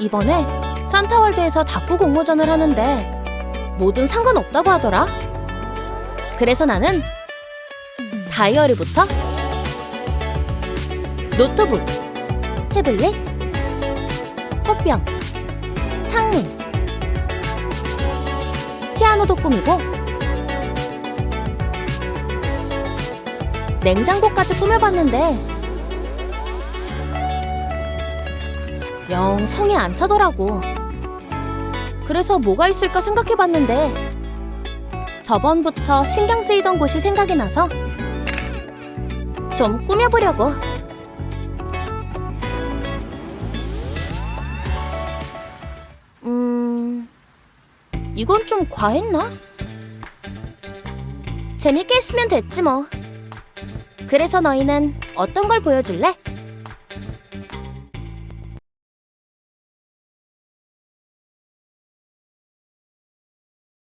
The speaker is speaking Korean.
이번에 산타월드에서 다꾸 공모전을 하는데 뭐든 상관없다고 하더라. 그래서 나는 다이어리부터 노트북, 태블릿, 꽃병, 창문, 피아노도 꾸미고 냉장고까지 꾸며봤는데 영 성에 안 차더라고. 그래서 뭐가 있을까 생각해봤는데 저번부터 신경 쓰이던 곳이 생각이 나서 좀 꾸며보려고. 음, 이건 좀 과했나? 재밌게 했으면 됐지 뭐. 그래서 너희는 어떤 걸 보여줄래?